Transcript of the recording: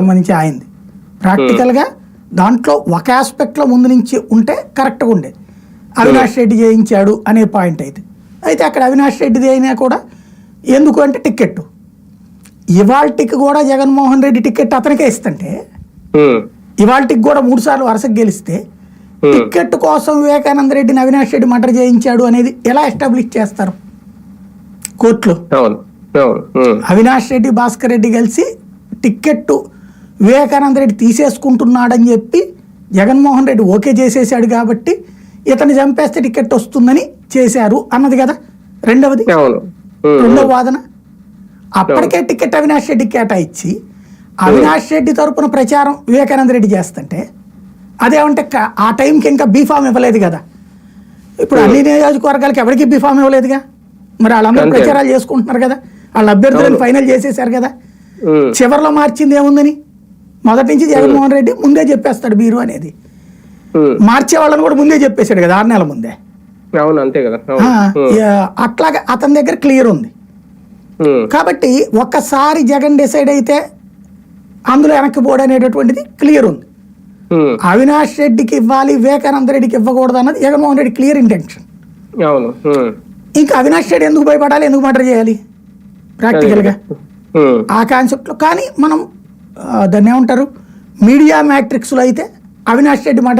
సంబంధించి ఆయింది ప్రాక్టికల్గా దాంట్లో ఒక ఆస్పెక్ట్లో ముందు నుంచి ఉంటే కరెక్ట్గా ఉండేది అవినాష్ రెడ్డి చేయించాడు అనే పాయింట్ అయితే. అయితే అక్కడ అవినాష్ రెడ్డిది అయినా కూడా ఎందుకు అంటే టికెట్ ఇవాల్టికి కూడా జగన్మోహన్ రెడ్డి టికెట్ అతనికే ఇస్తుంటే ఇవాల్టికి కూడా మూడు సార్లు వరుసకు గెలిస్తే టికెట్ కోసం వివేకానంద రెడ్డిని అవినాష్ రెడ్డి మర్డర్ చేయించాడు అనేది ఎలా ఎస్టాబ్లిష్ చేస్తారు? కోర్టులో. అవినాష్ రెడ్డి భాస్కర్ రెడ్డి కలిసి టిక్కెట్ వివేకానంద రెడ్డి తీసేసుకుంటున్నాడని చెప్పి జగన్మోహన్ రెడ్డి ఓకే చేసేసాడు కాబట్టి ఇతన్ని చంపేస్తే టికెట్ వస్తుందని చేశారు అన్నది కదా రెండవది? రెండవ వాదన? అప్పటికే టికెట్ అవినాష్ రెడ్డి కేటాయించి అవినాష్ రెడ్డి తరపున ప్రచారం వివేకానంద రెడ్డి చేస్తుంటే అదేమంటే ఆ టైంకి ఇంకా బీఫామ్ ఇవ్వలేదు కదా. ఇప్పుడు అన్ని నియోజకవర్గాలకి ఎవరికి బీఫామ్ ఇవ్వలేదుగా? మరి వాళ్ళందరూ. ప్రచారాలు చేసుకుంటున్నారు కదా. వాళ్ళ అభ్యర్థులను ఫైనల్ చేసేసారు కదా. చివరిలో మార్చింది ఏముందని? మొదటి నుంచి జగన్మోహన్ రెడ్డి ముందే చెప్పేస్తాడు బీరు అనేది. మార్చే వాళ్ళని కూడా ముందే చెప్పేశాడు కదా ఆరు నెలల ముందే. అవును అంతే కదా. అట్లాగా అతని దగ్గర క్లియర్ ఉంది. కాబట్టి ఒక్కసారి జగన్ డిసైడ్ అయితే అందులో వెనక్కి పోవడం అనేటటువంటిది క్లియర్ ఉంది. అవినాష్ రెడ్డికి ఇవ్వాలి వివేకానంద రెడ్డికి ఇవ్వకూడదు అన్నది జగన్మోహన్ రెడ్డి క్లియర్ ఇంటెన్షన్. అవును. ఇంకా అవినాష్ రెడ్డి ఎందుకు భయపడాలి ఎందుకు మర్డర్ చేయాలి? ప్రాక్టికల్గా. ఆ కాన్సెప్ట్లో. కానీ మనం దాన్ని ఏమంటారు? మీడియా మ్యాట్రిక్స్లో అయితే అవినాష్ రెడ్డి మాట